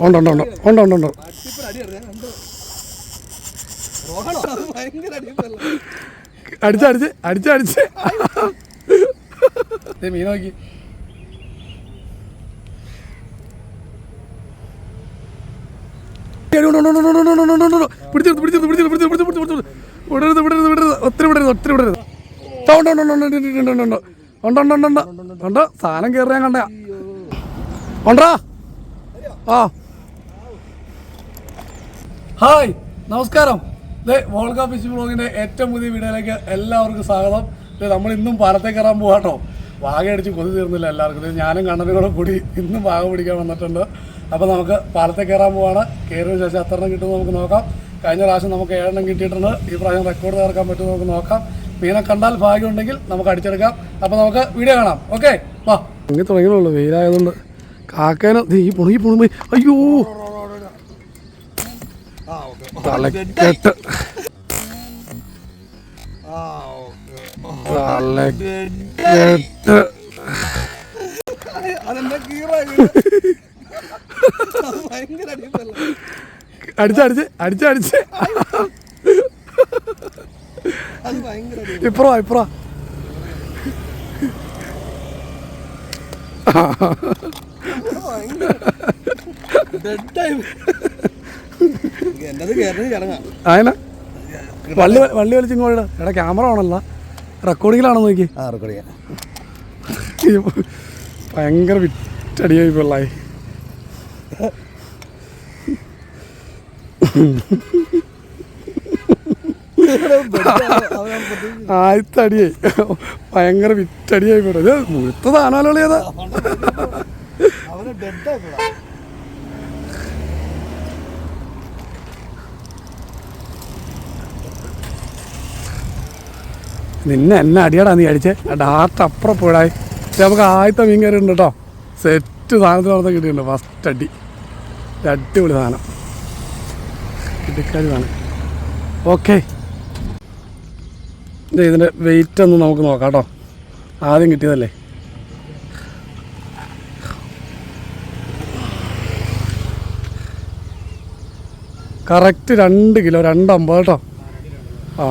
ഉണ്ട് ഉണ്ട് ഉണ്ട് ഉണ്ട് ഉണ്ട് ഉണ്ട് ഭയങ്കര അടിയപ്പല്ല അടിച്ച് അടിച്ച് അടിച്ച് അടിച്ച് ദേ മീൻ നോക്കി പിടിച്ചെടുത്ത് പിടിച്ചെടുത്ത് പിടിച്ചെടുത്ത് പിടിച്ചെടുത്ത് പിടിച്ചെടുത്ത് പിടിച്ചെടുത്ത് വിടരുത് വിടരുത് വിടരുത് ഒത്തിരി വിടരുത് ഒത്തിരി വിടരുത് ദാ ഉണ്ട് ഉണ്ട് ഉണ്ട് ഉണ്ട് ഉണ്ട് ഉണ്ട് ഉണ്ട് ഉണ്ട് ഉണ്ട് ഉണ്ട് ഉണ്ട് ഉണ്ട് ഉണ്ട് സാധനം കയറി കണ്ടാ കണ്ട ഉണ്ടോ ആ. ഹായ് നമസ്കാരം. ദേ കപ്പ് ഫിഷ് ബ്ലോഗിന്റെ ഏറ്റവും പുതിയ വീഡിയോയിലേക്ക് എല്ലാവർക്കും സ്വാഗതം. ദേ നമ്മൾ ഇന്നും പാലത്തേക്ക് കയറാൻ പോവാട്ടോ വാഗയടിച്ച് കൊതി തീർന്നില്ല എല്ലാവർക്കും. ഇത് ഞാനും കണ്ണനും കൂടെ കൂടി ഇന്നും വാഗ പിടിക്കാൻ വന്നിട്ടുണ്ട്. അപ്പോൾ നമുക്ക് പാലത്തേക്ക് കയറാൻ പോവാണ്. കയറിയ ശേഷം എത്ര എണ്ണം കിട്ടുമെന്ന് നമുക്ക് നോക്കാം. കഴിഞ്ഞ പ്രാവശ്യം നമുക്ക് ഏഴെണ്ണം കിട്ടിയിട്ടുണ്ട്. ഈ പ്രാവശ്യം റെക്കോർഡ് തീർക്കാൻ പറ്റുമെന്ന് നമുക്ക് നോക്കാം. മീനെ കണ്ടാൽ ഭാഗ്യമുണ്ടെങ്കിൽ നമുക്ക് അടിച്ചെടുക്കാം. അപ്പോൾ നമുക്ക് വീഡിയോ കാണാം. ഓക്കെ വാ. ഇങ്ങനെ തുടങ്ങിയുള്ളൂ വെയിലായതുകൊണ്ട് കാക്കേനെ ഈ പോണു ഈ പോണു അയ്യോ. തലക്കെട്ട് തലക്കെട്ട് അടിച്ചടിച്ച് അടിച്ചടിച്ച് ഇപ്പുറ ഇപ്പുറ അതിനെ വള്ളി വള്ളി വലിച്ച് ഇങ്ങോട്ട് എടാ ക്യാമറ ആണല്ല റെക്കോർഡിങ്ങിലാണോ നോക്കി? ആ റെക്കോർഡിങ് ഭയങ്കര വിറ്റടിയായി പിള്ളായി. ആദ്യത്തെ അടിയായി ഭയങ്കര വിറ്റടിയായി പോട്ടെ ഇത് മുഴുത്ത താനാലോളിയതാ ഡെഡായി പോടാ നിന്നെ എന്നെ അടിയടാ നീ അടിച്ചേ. ഡാർട്ട് അപ്പുറം പോടായി നമുക്ക് ആദ്യത്തെ മീൻ കയറി ഉണ്ട് കേട്ടോ. സെറ്റ് സാധനത്തിന് അവിടെ കിട്ടിയിട്ടുണ്ട്. ഫസ്റ്റ് അടി. അടിപൊളി സാധനം. ഇടുക്കാരി സാധനം. ഓക്കെ ഇതിന്റെ വെയിറ്റ് ഒന്ന് നമുക്ക് നോക്കാം കേട്ടോ. ആദ്യം കിട്ടിയതല്ലേ? കറക്റ്റ് രണ്ട് കിലോ രണ്ടമ്പത് കേട്ടോ. ആ.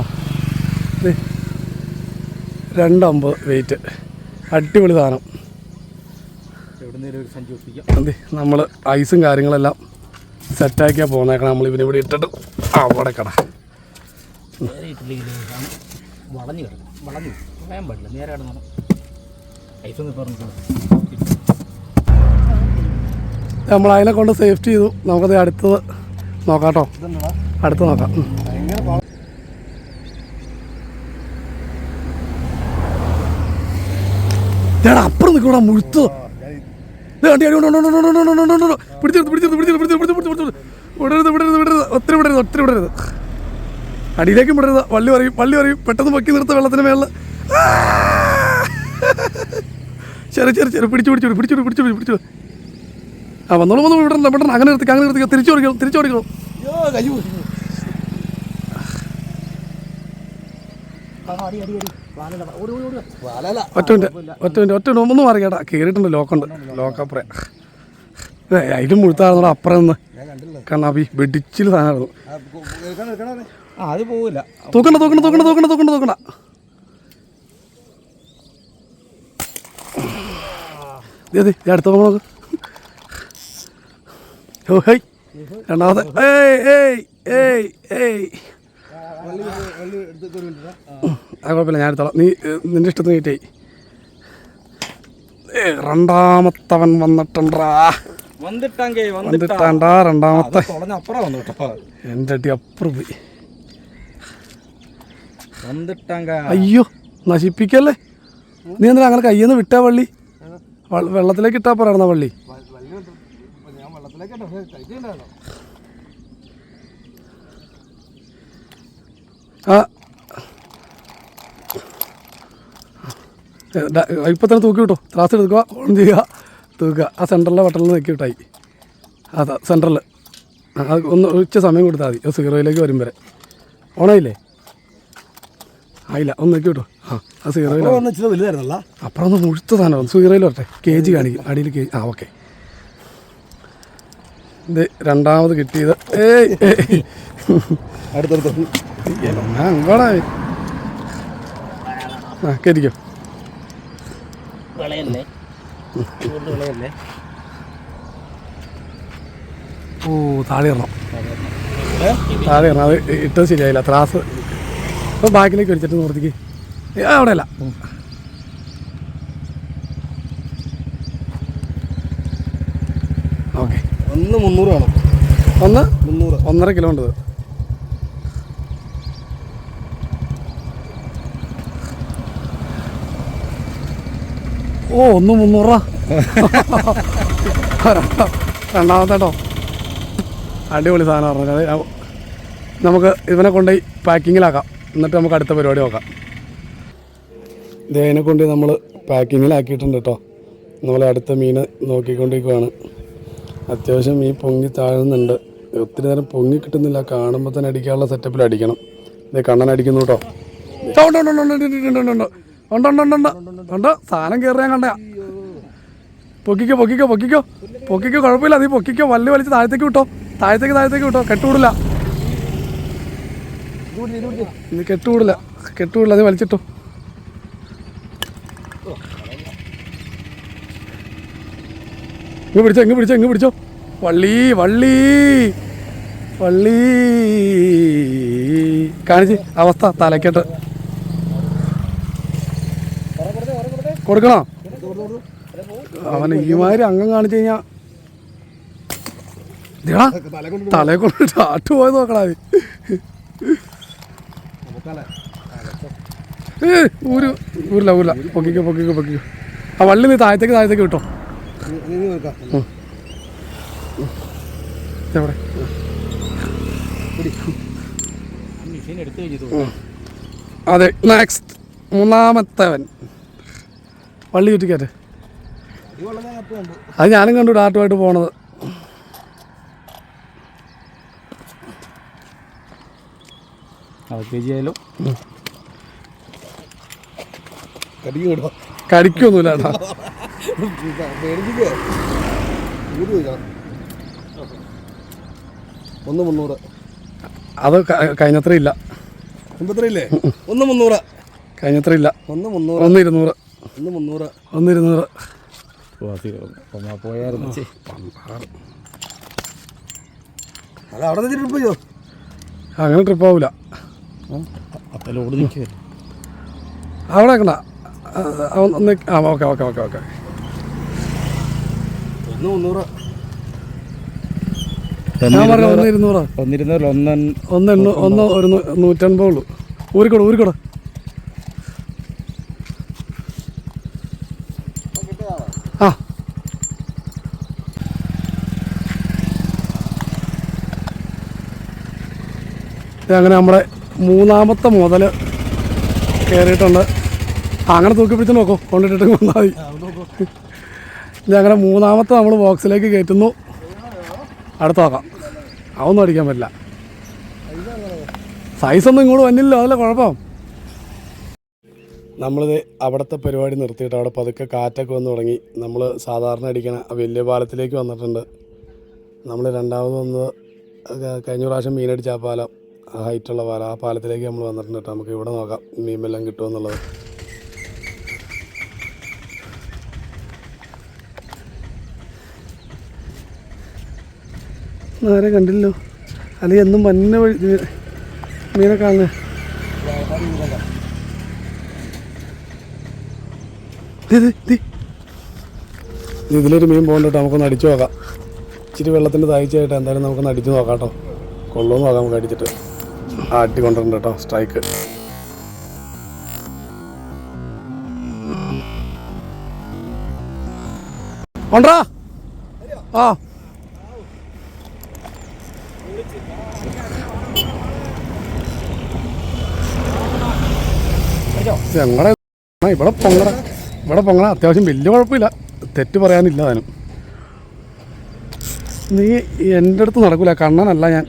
രണ്ടമ്പത് വെയിറ്റ് അടിപൊളി സാധനം. അതെ നമ്മൾ ഐസും കാര്യങ്ങളെല്ലാം സെറ്റാക്കിയാൽ പോകുന്നേക്കണം നമ്മൾ ഇവനെ ഇവിടെ ഇട്ടിട്ട് അവിടെ കട. അതിനെ കൊണ്ട് സേഫ്റ്റി ചെയ്തു. നമുക്കത് അടുത്തത് നോക്കാം കേട്ടോ അടുത്ത് നോക്കാം. അപ്പുറം നിൽക്കൂടാ മുഴുത്ത്. പിടിച്ചെടുത്ത് വിടരുത് അടിയിലേക്കും വിടരുത്. വള്ളി പറയും വള്ളി പറയും. പെട്ടെന്ന് പൊക്കി നിർത്ത വെള്ളത്തിന് മേളിൽ ചെറിയ ചെറിയ ചെറിയ പിടിച്ചു പിടിച്ചു പിടിച്ചു പിടിച്ചു പിടിച്ചു പിടിച്ചു. ആ വന്നോളൂ വന്നു വിടണ്ട വിടണ്ട അങ്ങനെ നിർത്തിക്കുക അങ്ങനെ നിർത്തിക്കുക തിരിച്ചു ഓടിക്കണം തിരിച്ചു ഓടിക്കണം? ഒറ്റമിന്റെ ഒറ്റമിന്റെ ഒറ്റമിന്റെ ഒന്നും മാറി കേട്ടാ കയറിയിട്ടുണ്ട് ലോക്കുണ്ട് ലോക്കപ്പുറേ. അതിലും മുഴുത്താണെന്നോട് അപ്പുറം നിന്ന്. കണ്ണാപ്പി വെടിച്ചിൽ സാധനമായിരുന്നു. അത് പോവില്ല. തൂക്കണ്ട തൂക്കണ്ട തൂക്കണ്ട തൂക്കണ്ട തൂക്കണ്ട തൂക്കണ്ട. അതെ അടുത്ത നോക്ക്. രണ്ടാമത്തെ ഏയ് ഏയ് ഏയ് ഏയ്. കുഴപ്പമില്ല ഞാൻ എടുത്തോളാം. നീ നിന്റെ ഇഷ്ടത്തിന് കിട്ടി രണ്ടാമത്തവൻ വന്നിട്ടുണ്ടാ. വന്നിട്ടാണ്ടാ രണ്ടാമത്തെ. എന്റെ എന്റെ അടി അപ്പുറം പോയി. അയ്യോ നശിപ്പിക്കല്ലേ? നീ എന്തിനാ അങ്ങനെ കയ്യിൽ നിന്ന് വിട്ടാ വള്ളി വ- വെള്ളത്തിലേക്ക് ഇട്ടാ പോരായിരുന്ന വള്ളി വ- വള്ളി ഉണ്ട്. അപ്പൊ ഞാൻ വെള്ളത്തിലേക്ക് ഇട്ടോ, പക്ഷേ കഴിക്കണ്ടായിരുന്നോ? ആ ഇപ്പം തന്നെ തൂക്കി കിട്ടോ ത്രാസ് എടുക്കുക ഓൺ ചെയ്യുക തൂക്കുക. ആ സെന്ററിലെ വട്ടലിൽ നിൽക്കി വിട്ടായി. അതാ സെന്ററിൽ അത് ഒന്ന് ഉച്ച സമയം കൊടുത്താൽ മതി. സീറോയിലേക്ക് വരും വരെ. ഓണായില്ലേ? ആയില്ല ഒന്ന് നിൽക്കി വിട്ടോ. ആ ആ സീറോയിൽ അപ്പുറം ഒന്ന് മുഴുത്ത സാധനം സീറോയിൽ വരട്ടെ. കെ ജി കാണിക്കും. അടിയിൽ കെ ആ ഓക്കെ ഇത് രണ്ടാമത് കിട്ടിയത്. ഏയ്. അടുത്തടുത്ത്. എന്നാ അങ്ങോടാ. ആ കയറ്റിക്കോ ഓ താഴെ ഇറണം താഴെ ഇറണം അത് ഇട്ടത് ശരിയായില്ല. ത്രാസ്. അപ്പോൾ ബാക്കിലേക്ക് വലിച്ചിട്ട് നിർത്തിക്ക് ഏ, അവിടെ അല്ല ഓക്കെ ഒന്ന് മുന്നൂറ് വേണം. ഒന്ന് മുന്നൂറ്. ഒന്നര കിലോ ഉണ്ട് ഇത്. ഓ ഒന്ന് മുന്നൂറ് രണ്ടാമത്തെ കേട്ടോ അടിപൊളി സാധനം പറഞ്ഞു അത് നമുക്ക് ഇവനെ കൊണ്ടുപോയി പാക്കിങ്ങിലാക്കാം. എന്നിട്ട് നമുക്ക് അടുത്ത പരിപാടി നോക്കാം. ഇതിനെ കൊണ്ട് നമ്മൾ പാക്കിങ്ങിലാക്കിയിട്ടുണ്ട് കേട്ടോ. നമ്മൾ അടുത്ത മീൻ നോക്കിക്കൊണ്ടിരിക്കുവാണ്. അത്യാവശ്യം ഈ പൊങ്ങി താഴുന്നുണ്ട്. ഒത്തിരി നേരം പൊങ്ങി കിട്ടുന്നില്ല. കാണുമ്പോൾ തന്നെ അടിക്കാനുള്ള സെറ്റപ്പിൽ അടിക്കണം. ഇതേ കണ്ണൻ അടിക്കുന്നു കേട്ടോ സാധനം കയറിയാൻ കണ്ട പൊക്കിക്കോ പൊക്കിക്കോ പൊക്കിക്കോ. പൊക്കിക്കോ കുഴപ്പമില്ല. നീ പൊക്കിക്കോ. വല്ല് വലിച്ച് താഴത്തേക്ക് വിട്ടോ. താഴത്തേക്ക് താഴത്തേക്ക് വിട്ടോ. കെട്ടുകൂടില്ല. നീ കെട്ടുകൂടില്ല. നീ വലിച്ചിട്ടോ. ഇങ്ങ് പിടിച്ചോ ഇങ്ങ് പിടിച്ചോ ഇങ്ങ് പിടിച്ചോ. വള്ളി വള്ളി വള്ളി. കാണിച്ച് അവസ്ഥ തലക്കെട്ട്. കൊടുക്കണോ? അവൻ ഈമാതിരി അംഗം കാണിച്ചു കഴിഞ്ഞാ. ഇതെടാ, തല കൊണ്ട് ആട്ടു പോയത് നോക്കണാ ഊര് ഊരില്ല ഊരില്ല. പൊക്കിക്കോ പൊക്കിക്കോ പൊക്കിക്കോ. ആ വള്ളി നീ താഴത്തേക്ക് താഴത്തേക്ക് വെക്കാം അതെ നെക്സ്റ്റ് മൂന്നാമത്തവൻ. പള്ളി ചുറ്റിക്കാറ്റ് അത് ഞാനും കണ്ടു ഡാട്ടുമായിട്ട് പോണത്. കടിക്കൊന്നുമില്ല കേട്ടോ. ഒന്ന് മുന്നൂറ്. അത് കഴിഞ്ഞത്ര ഇല്ല എൺപത്തിരയില്ലേ ഒന്ന് മുന്നൂറ്. കഴിഞ്ഞത്ര ഇല്ല ഒന്ന് മുന്നൂറ്. ഒന്ന് ഇരുന്നൂറ്. ഒന്ന് മുന്നൂറ്. ഒന്ന് ഇരുന്നൂറ്. പോയായിരുന്നു. അത് അവിടെ നിന്ന് ട്രിപ്പ് ചെയ്യോ അങ്ങനെ ട്രിപ്പ് ആവില്ല നിൽക്കുമല്ലോ അവിടെ ഓക്കെ ഓക്കെ ഓക്കെ ഓക്കെ. മുന്നൂറ് ഞാൻ പറഞ്ഞു ഒന്ന് ഇരുന്നൂറ് ഒന്നിരുന്നല്ലോ ഒന്ന് ഒന്ന് എണ്ണൂ ഒന്ന് ഒരു നൂറ്റൻപത് ഉള്ളൂ. ഊരിക്കോട് ഊരിക്കോട്. ആ. അങ്ങനെ നമ്മുടെ മൂന്നാമത്തെ മുതൽ കേറിയിട്ടുണ്ട് അങ്ങനെ തൂക്കി പിടിച്ച് നോക്കൂ. കൊണ്ടിട്ടിട്ട് വന്നാൽ മതി. ഇത് അങ്ങനെ മൂന്നാമത്തെ നമ്മൾ ബോക്സിലേക്ക് കയറ്റുന്നു. അടുത്ത് നോക്കാം. അതൊന്നും അടിക്കാൻ പറ്റില്ല. സൈസൊന്നും ഇങ്ങോട്ട് വന്നില്ല അതല്ല കുഴപ്പം? നമ്മളിത് അവിടുത്തെ പരിപാടി നിർത്തിയിട്ട് അവിടെ പതുക്കെ കാറ്റൊക്കെ വന്ന് തുടങ്ങി. നമ്മൾ സാധാരണ അടിക്കണ വലിയ പാലത്തിലേക്ക് വന്നിട്ടുണ്ട്. നമ്മൾ രണ്ടാമത് വന്നത് കഴിഞ്ഞ പ്രാവശ്യം മീനടിച്ച ആ പാലം ഹൈറ്റുള്ള പാലം ആ പാലത്തിലേക്ക് നമ്മൾ വന്നിട്ടുണ്ട് കേട്ടോ. നമുക്ക് ഇവിടെ നോക്കാം മീൻ എല്ലാം കിട്ടുമെന്നുള്ളത് ആരെ കണ്ടില്ലോ അല്ലെങ്കിൽ എന്നും മഞ്ഞ വഴി മീനെ കാണുന്നത് ഇതിലൊരു മീൻ പോകണ്ടോ നമുക്കൊന്ന് അടിച്ചു നോക്കാം. ഇച്ചിരി വെള്ളത്തിന്റെ താഴ്ചയായിട്ട് എന്തായാലും നമുക്കൊന്ന് അടിച്ചു നോക്കാം കേട്ടോ. കൊള്ളുമെന്ന് നോക്കാം നമുക്ക് അടിച്ചിട്ട്. ആട്ടി കൊണ്ടുവരണം കേട്ടോ സ്ട്രൈക്ക്. കൊണ്ടാ ആ. ഞങ്ങളുടെ ഇവിടെ പൊങ്ങട. ഇവിടെ പൊങ്ങണ അത്യാവശ്യം വലിയ കുഴപ്പമില്ല. തെറ്റ് പറയാനില്ല അതിനും. നീ എന്റെ അടുത്ത് നടക്കൂല. കണ്ണനല്ല ഞാൻ.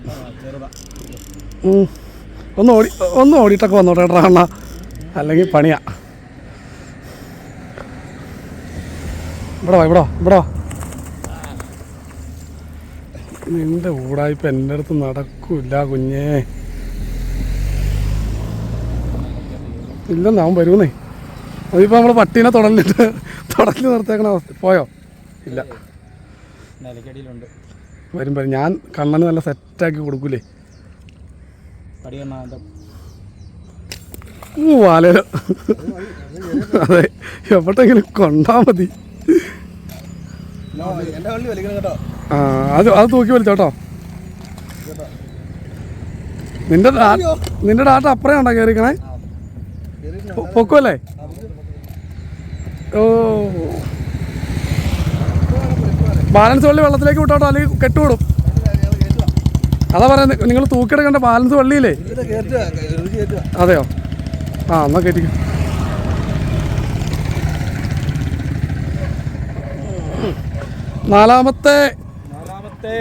ഒന്ന് ഓടി ഒന്ന് ഓടിയിട്ടൊക്കെ വന്നോട്ടെ കേട്ടോ അണ്ണ അല്ലെങ്കിൽ പണിയാ. ഇവിടെ ഇവിടെ ഇവിടെ നിന്റെ ഊടായ്പ എന്റെ അടുത്ത് നടക്കൂല കുഞ്ഞേ. ഇല്ലെന്ന് അവൻ വരുന്നേ അതിപ്പോൾ നമ്മൾ പട്ടീനെ തുടലിട്ട് തുടലിൽ നിർത്തേക്കണ അവസ്ഥ. പോയോ? ഇല്ല. നിലക്കടിയിലുണ്ട് വരും വരും. ഞാൻ കണ്ണന് നല്ല സെറ്റാക്കി കൊടുക്കൂലേ. വാലയിൽ അതെ. എവിടെങ്കിലും കൊണ്ടാ മതി. ആ അത് അത് തൂക്കി വലിച്ചോട്ടോ നിന്റെ നിന്റെ ഡാറ്റ അപ്പറേ ഉണ്ടോ കയറിക്കണേ പൊ- പൊക്കുമല്ലേ ഓ. ബാലൻസ് വള്ളി വെള്ളത്തിലേക്ക് വിട്ടോട്ടോ അല്ലെങ്കിൽ കെട്ടുവിടും. അതാ പറയുന്നത് നിങ്ങൾ തൂക്കിയെടുക്കേണ്ട ബാലൻസ് വള്ളിയില്ലേ അതെയോ? ആ എന്നാ കേട്ടിക്കും. നാലാമത്തെ നാലാമത്തെ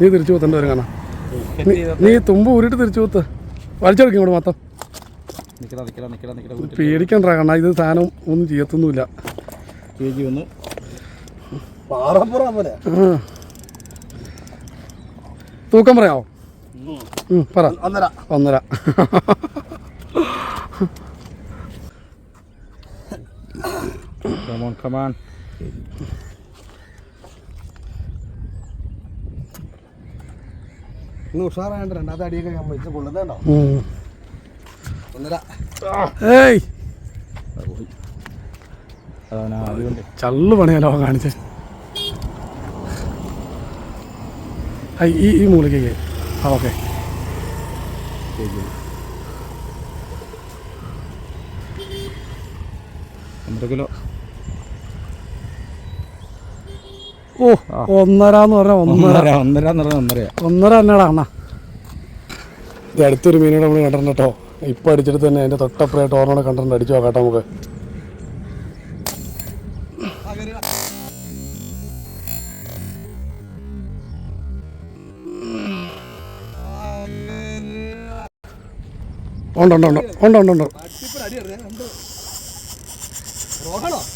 നീ തിരിച്ചു കൂത്തണ്ട വരും കാണാ. നീ തുമ്പ് ഊരിട്ട് തിരിച്ചു കൂത്ത് വലിച്ചെടുക്കും ഇവിടെ മൊത്തം. പേടിക്കണ്ട കണ്ണ ഇത് സാധനം ഒന്നും ചെയ്യത്തൊന്നുമില്ല. തൂക്കം പറയാമോ പറ. ഒന്നര. ഒന്നര. Come on, come on. ഇന്ന് ഉഷാറായിട്ട് രണ്ടാമത്തെ അടിയൊക്കെ ഞാൻ വെച്ച് കൊള്ളുന്നുണ്ടോ ഒന്നര. ഏയ്. ചള്ളു പണിയല്ലോ കാണിച്ചേ. ഈ ഈ മൂളിലേക്ക് ഓക്കെ. ഒന്നര കിലോ. ഓ ഒന്നര എന്ന് പറഞ്ഞാൽ ഒന്നര. ഒന്നര ഒന്നര എന്ന് പറഞ്ഞാൽ ഒന്നരയാ ഒന്നര തന്നെടാ അണ്ണാ. ഇത് അടുത്തൊരു മീനോടെ നമ്മൾ കണ്ടിട്ടുണ്ട് കേട്ടോ. ഇപ്പം അടിച്ചിട്ട് തന്നെ അതിന്റെ തൊട്ടപ്പുറമായിട്ട് ഓർമ്മ കണ്ടിട്ടുണ്ട്. അടിച്ചു നോക്കാട്ടോ നമുക്ക്.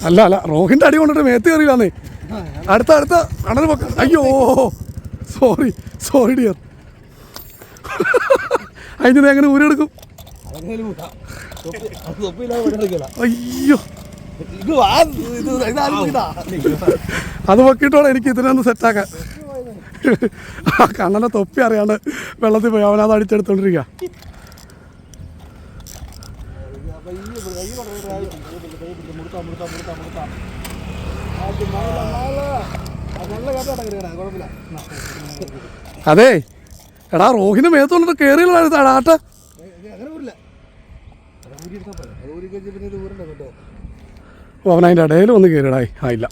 അല്ല അല്ല റോഹിന്റെ അടി കൊണ്ടിട്ട് മേത്ത് കയറിയില്ലാന്നേ അടുത്ത അടുത്ത അണന് പൊക്ക. അയ്യോ സോറി സോറി ഡിയർ അതിന് എങ്ങനെ ഊരെടുക്കും അയ്യോ. അത് പൊക്കിയിട്ടോടെ എനിക്ക് ഇതിനൊന്ന് സെറ്റാക്കാൻ ആ കണ്ണനെ തൊപ്പി അറിയാണ്ട് വെള്ളത്തിൽ പോയി അവനത് അടിച്ചെടുത്തോണ്ടിരിക്കുക നല്ല കേട്ടോ കുഴപ്പമില്ല അതെ എടാ റോഹിന് മേത്തോണ്ടിട്ട് കയറിയില്ല ആട്ട അങ്ങനെ ഊരില്ല അത് ഊരി എടുത്താൽ പോലെ അത് ഊരി കഴിഞ്ഞ് എടാ റോഹിന് മേത്തോണ്ട് കേട്ടോ ആട്ട അവൻ അതിന്റെ ഇടയിൽ ഒന്ന് കയറിയടായി ആ ഇല്ല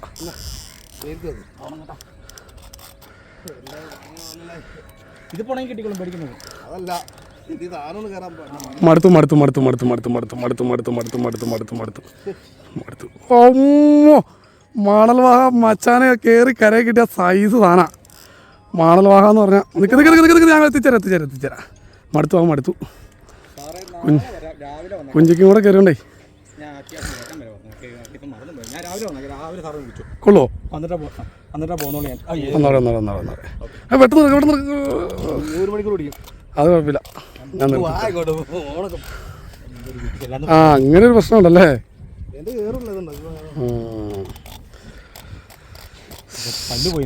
മടുത്തു മടുത്തു മടുത്തു മടുത്തു മടുത്തു മടുത്തു മടുത്തു മടുത്തു മടുത്തു മടുത്തു മടുത്തു മടുത്തു മടുത്തു ഓമ്മോ മാണൽവാഹ മച്ചാനെ കയറി കര കിട്ടിയ സൈസ് താനാ മാണൽവാഹ എന്ന് പറഞ്ഞാൽ നിൽക്ക് നിൽക്ക് നിൽക്ക് നിൽക്ക് ഞങ്ങൾ എത്തിച്ചേരാം എത്തിച്ചേരാം എത്തിച്ചേരാം. മടുത്തു അവൻ മടുത്തു. കുഞ്ചിക്കും കൂടെ കയറിയുണ്ടേ കൊള്ളുവോ പെട്ടെന്ന് പെട്ടെന്ന് അത് കുഴപ്പമില്ല. ഞാൻ ആ അങ്ങനെ ഒരു പ്രശ്നമുണ്ടല്ലേ ആ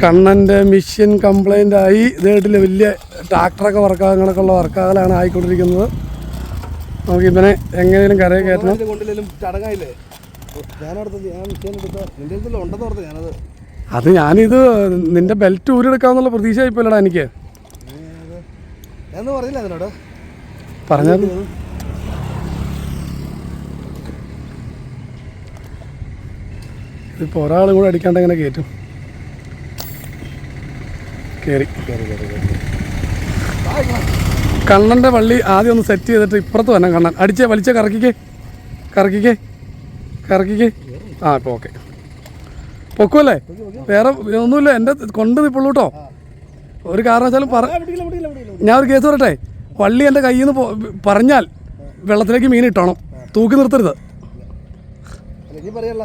കണ്ണന്റെ മിഷ്യൻ കംപ്ലൈന്റ് ആയി. ഇതായിട്ടില്ല വലിയ ട്രാക്ടറൊക്കെ വർക്കാകങ്ങളൊക്കെ ഉള്ള വർക്കാകലാണ് ആയിക്കൊണ്ടിരിക്കുന്നത്. നമുക്ക് ഇവനെ എങ്ങനെയും കരയിൽ കയറ്റണം. അത് ഞാനിത് നിന്റെ ബെൽറ്റ് ഊരെടുക്കാന്നുള്ള പ്രതീക്ഷ ആയിപ്പോലടാ എനിക്ക് പറഞ്ഞത്. ഇതിപ്പോൾ ഒരാളും കൂടെ അടിക്കാണ്ട് എങ്ങനെ കയറ്റും. കയറി കണ്ണന്റെ വള്ളി ആദ്യം ഒന്ന് സെറ്റ് ചെയ്തിട്ട് ഇപ്പുറത്ത് തന്നെ കണ്ണൻ. അടിച്ചേ വലിച്ചേ കറക്കിക്കേ. കറക്കിക്കേ. കറക്കിക്കേ. ആ ഇപ്പോൾ ഓക്കെ പൊക്കുമല്ലേ വേറെ ഒന്നുമില്ല എന്റെ കൊണ്ട് നിപ്പുള്ളൂ കേട്ടോ ഒരു കാരണവശാലും പറ ഞാൻ ഒരു കേസ് പറയട്ടെ? വള്ളി എന്റെ കയ്യിൽ നിന്ന് പറഞ്ഞാൽ വെള്ളത്തിലേക്ക് മീൻ ഇട്ടണം. തൂക്കി നിർത്തരുത് അല്ല ഇനി പറയല്ല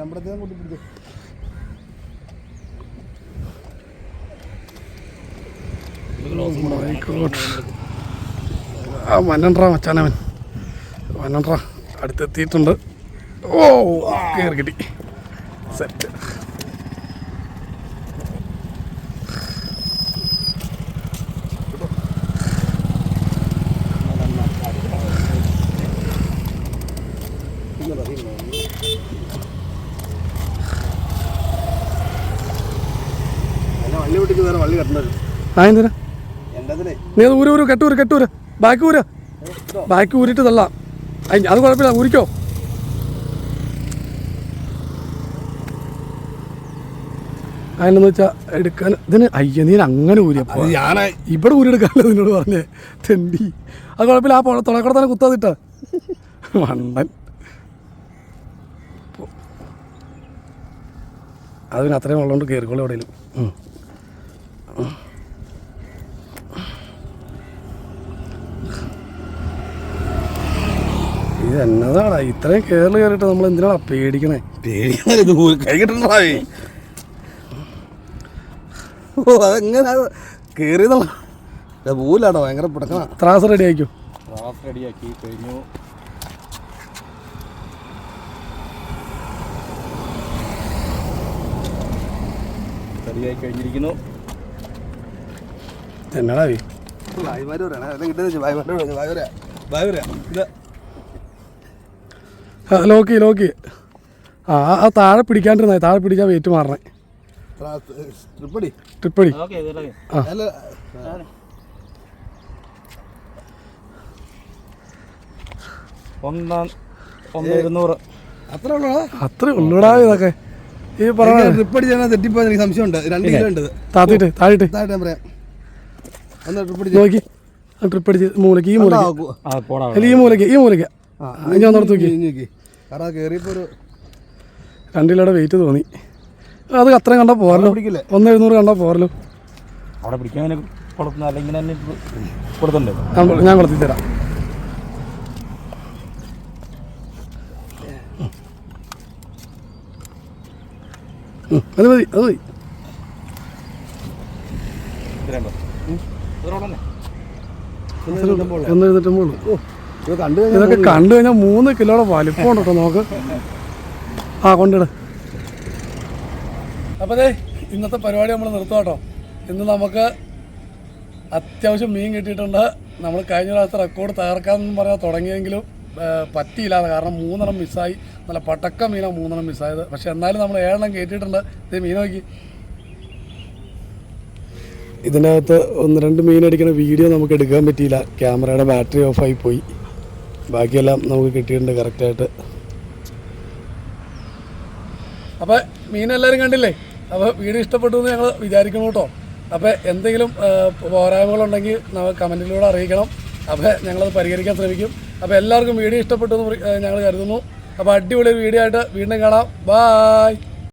നമ്മുടെ കൂട്ടി പിടിച്ചു ആ വനൻട്ര മച്ചാനവൻ. വനൻട്ര അടുത്തെത്തിയിട്ടുണ്ട്. ഓ കയറി കിട്ടി സെറ്റ് വള്ളി കെട്ടണത്. ആ എന്തിനാ? നീ അത് ഊര് ഊര് കെട്ടൂര് കെട്ടൂര്. ബാക്കി ഊര്. ബാക്കി ഊരിട്ട് തള്ളാം. അത് കുഴപ്പമില്ല ഊരിക്കോ. അതിനെന്ന് വെച്ചാൽ എടുക്കാൻ ഇതിന് അയ്യ നീ അങ്ങനെ ഊരിയപ്പോ ഞാൻ ഇവിടെ ഊരിയെടുക്കാനല്ലോ നിന്നോട് പറഞ്ഞേ. തെണ്ടി. അത് കുഴപ്പമില്ല ആ പുഴ തുളക്കട തന്നെ കുത്താതിട്ട വണ്ടൻ. അതിന് അത്രയും വെള്ളം കൊണ്ട് കയറിക്കോളൂ എവിടെയും ഇത് എന്നതാടാ? ഇത്രയും കേരളം കയറിയിട്ട് നമ്മൾ എന്തിനാടാ പേടിക്കണേ? പേടിക്കണേ ഇത് കൈ ഓ അതെങ്ങനെ കയറിയതല്ല പൂലാട്ടോ ഭയങ്കര പിടക്കണ ത്രാസ് റെഡി ആക്കിയോ ത്രാസ് റെഡി റെഡിയാക്കി കഴിഞ്ഞു. റെഡിയായി കഴിഞ്ഞിരിക്കുന്നു. എന്നടാ ഈ ഭായിമാര് പറയണേ. അതെല്ലാം കിട്ടുന്ന ഭായിമാരോട് ഭായിവരാ ഭായിവരാ ഇത് ലോക്കി ലോക്ക്. ആ ആ താഴെ പിടിക്കാണ്ടിരുന്നേ താഴെ പിടിക്കാൻ വെയിറ്റ് മാറണേ. ട്രിപ്പടി. ഒന്നാം ഇരുന്നൂറ്. അത്ര ഉള്ളൂ അത്രേ ഉള്ളൂടാ ഇതൊക്കെ. ഈ പറഞ്ഞ ട്രിപ്പടി ചെയ്യാൻ തെറ്റിപ്പോ എനിക്ക് സംശയമുണ്ട്. രണ്ട് കിലോ ഉണ്ട്. താത്തിട്ട് താഴെട്ട് താഴെ ഞാൻ പറയാം. ഒന്ന് ട്രിപ്പടി നോക്കി. ട്രിപ്പടി ട്രിപ്പ് അടിച്ച് മൂലയ്ക്ക് ഈ മൂലക്ക്. ആ പോടാ അല്ല ഈ മൂലക്ക് ഈ മൂലയ്ക്ക് ഞാൻ ഒന്നിടത്ത് നോക്കി. കാരണം ഒരു രണ്ട് കിലോയുടെ വെയിറ്റ് തോന്നി. അത് അത്രയും കണ്ടാൽ പോരല്ലോ. പിടിക്കില്ലേ? ഒന്ന് എഴുന്നൂറ് കണ്ടാൽ പോരല്ലോ. അവിടെ പിടിക്കാൻ ഞാൻ- ഞാൻ കൊടുത്തി തരാം. അത് മതി അത് മതി. എന്ന് എഴുന്നേറ്റുമ്പോൾ ഓ ഇതൊക്കെ കണ്ടു കഴിഞ്ഞാൽ മൂന്ന് കിലോയുടെ വലിപ്പം ഉണ്ട് കേട്ടോ നോക്ക് ആ കൊണ്ടിട അപ്പോൾ ഇന്നത്തെ പരിപാടി നമ്മൾ നിർത്തും കേട്ടോ. ഇന്ന് നമുക്ക് അത്യാവശ്യം മീൻ കിട്ടിയിട്ടുണ്ട്. നമ്മൾ കഴിഞ്ഞ പ്രാവശ്യത്തെ റെക്കോർഡ് തകർക്കാമെന്ന് പറയാൻ തുടങ്ങിയെങ്കിലും പറ്റിയില്ലാതെ പറ്റിയില്ല കാരണം മൂന്നെണ്ണം മിസ്സായി നല്ല പട്ടക്ക മീനാണ് മൂന്നെണ്ണം മിസ്സായത് പക്ഷെ എന്നാലും നമ്മൾ ഏഴെണ്ണം കയറ്റിയിട്ടുണ്ട് ഇത് മീൻ നോക്കി. ഇതിനകത്ത് ഒന്ന് രണ്ട് മീൻ അടിക്കുന്ന വീഡിയോ നമുക്ക് എടുക്കാൻ പറ്റിയില്ല. ക്യാമറയുടെ ബാറ്ററി ഓഫായി പോയി. ബാക്കിയെല്ലാം നമുക്ക് കിട്ടിയിട്ടുണ്ട് കറക്റ്റായിട്ട്. അപ്പോൾ മീൻ എല്ലാവരും കണ്ടില്ലേ? അപ്പോൾ വീഡിയോ ഇഷ്ടപ്പെട്ടു എന്ന് ഞങ്ങൾ വിചാരിക്കണം കേട്ടോ. അപ്പോൾ എന്തെങ്കിലും പോരായ്മകളുണ്ടെങ്കിൽ നമുക്ക് കമന്റിലൂടെ അറിയിക്കണം. അപ്പോൾ ഞങ്ങളത് പരിഹരിക്കാൻ ശ്രമിക്കും. അപ്പോൾ എല്ലാവർക്കും വീഡിയോ ഇഷ്ടപ്പെട്ടു എന്ന് ഞങ്ങൾ കരുതുന്നു. അപ്പോൾ അടിപൊളി വീഡിയോ ആയിട്ട് വീണ്ടും കാണാം. ബായ്